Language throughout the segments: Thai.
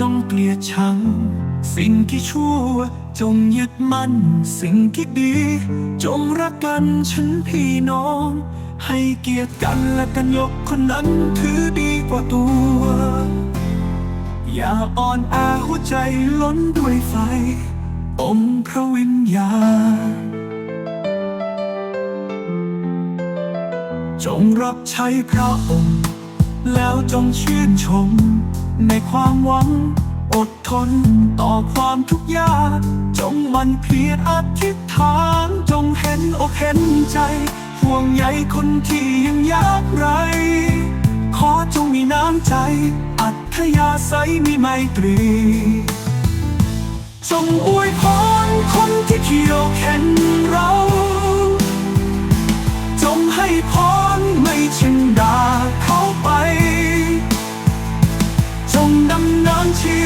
จงเกลียดชัง สิ่งที่ชั่วจงยึดมั่น สิ่งที่ดี จงรักกันฉันพี่น้อง ให้เกียรติกันและกันยกคนนั้นถือดีกว่าตัว อย่าอ่อนแอหัวใจล้นด้วยไฟอมพระวิญญาณจงรับใช้พระองค์ แล้วจงชื่นชม ในความหวัง อดทนต่อความทุกข์ยาก จงมันเพียรอธิษฐานจงเห็นอกเห็นใจ ห่วงใยคนที่ยังยากไร ขอจงมีน้ำใจ อัธยาศัยมีไมตรี จงอวยพรคนที่เขี่ยวเข็นเราจงให้พรไม่ช่นด่าเขาไป ดำเนินชี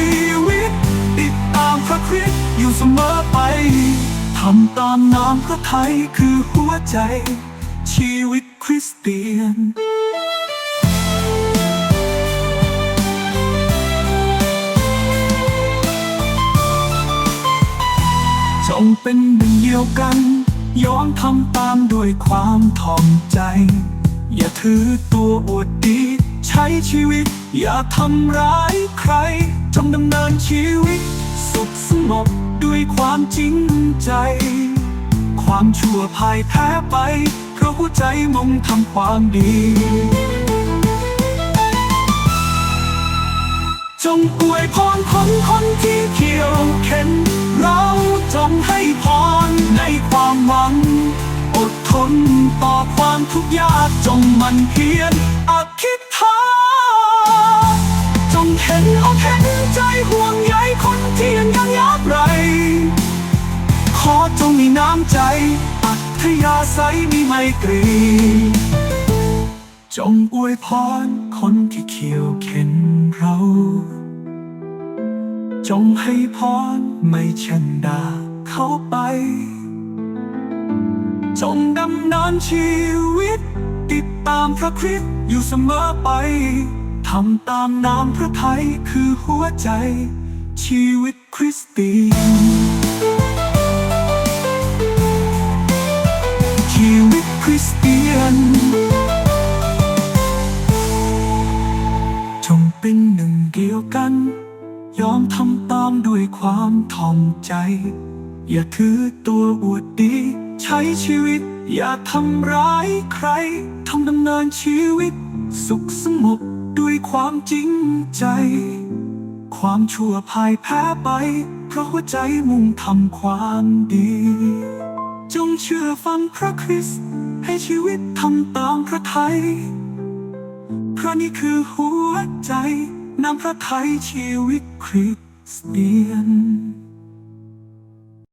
วิต ติดตามพระคริสต์อยู่เสมอไปทำตามน้ำพระทัยคือหัวใจ ชีวิตคริสเตียนจงเป็นหนึ่งเดียวกัน ยอมทำตามด้วยความถ่อมใจ อย่าถือตัวอวดดี ช้ชีวิต อย่าทำร้ายใคร จงดำเนินชีวิต สุขสงบด้วยความจริงใจ ความชั่วพ่ายแพ้ไป เพราะหัวใจมุ่งทำความดี จงอวยพรคนคนที่เขี่ยวเข็น เราจงให้พรในความหวัง อดทนต่อความทุกข์ยากจงมันเพียรอธิษฐาน เห็นใจห่วงใยคนที่ยังยังยากไร ขอจงมีน้ำใจ อัธยาศัยมีไมตรี จงอวยพรคนที่เขี่ยวเข็นเรา จงให้พรไม่เช่นดาเขาไป จงดำเนินชีวิต ติดตามพระคริสต์อยู่เสมอไป ทำตามน้ำพระทัยคือหัวใจ ชีวิตคริสเตียนชีวิตคริสเตียน จงเป็นหนึ่งเดียวกัน ยอมทำตามด้วยความถ่อมใจ อย่าถือตัวอวดดี ใช้ชีวิต อย่าทำร้ายใครทำดำเนินชีวิต สุขสงบ ด้วยความจริงใจ ความชั่วพ่ายแพ้ไป เพราะหัวใจมุ่งทำความดี จงเชื่อฟังพระคริสต์ให้ชีวิตทำตามพระทัยเพราะนี่คือหัวใจนำพระทัยชีวิตคริสเตียน